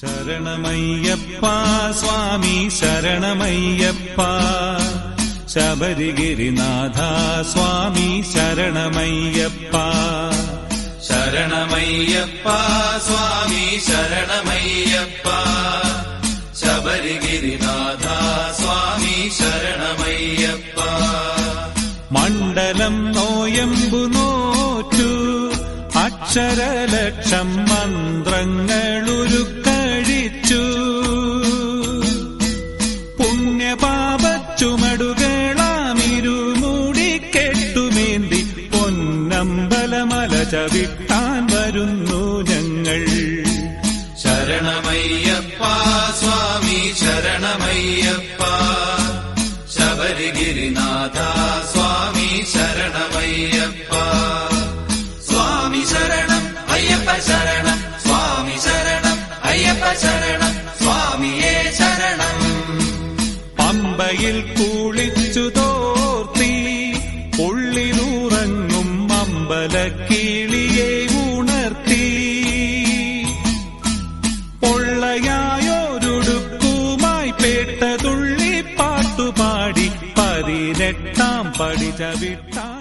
ശരണമയ്യപ്പ സ്വാമി ശരണമയ്യപ്പ. ശബരിഗിരിനാഥ സ്വാമി ശരണമയ്യപ്പ. ശരണമയ്യപ്പ സ്വാമി ശരണമയ്യപ്പ. ശബരിഗിരിനാഥ സ്വാമി ശരണമയ്യപ്പ. മണ്ഡലം നോയമ്പു നോറ്റു അക്ഷരലക്ഷം മന്ത്രങ്ങളുരുക്കഴിച്ചു ചവിട്ടാൻ വരുന്നു ഞങ്ങൾ. ശരണമയ്യപ്പ സ്വാമി ശരണമയ്യപ്പ. ശബരിഗിരിനാഥ സ്വാമി ശരണമയ്യപ്പ. സ്വാമി ശരണം അയ്യപ്പ ശരണം. സ്വാമി ശരണം അയ്യപ്പ ശരണം. സ്വാമിയേ ശരണം. പമ്പയിൽ കുളിച്ചു അമ്പലക്കിളിയെ ഉണർത്തി. പൊള്ളയായൊരുടുക്കുമായി പേട്ടതുള്ളി പാട്ടുപാടി പതിനെട്ടാം പടി ചവിട്ടാൻ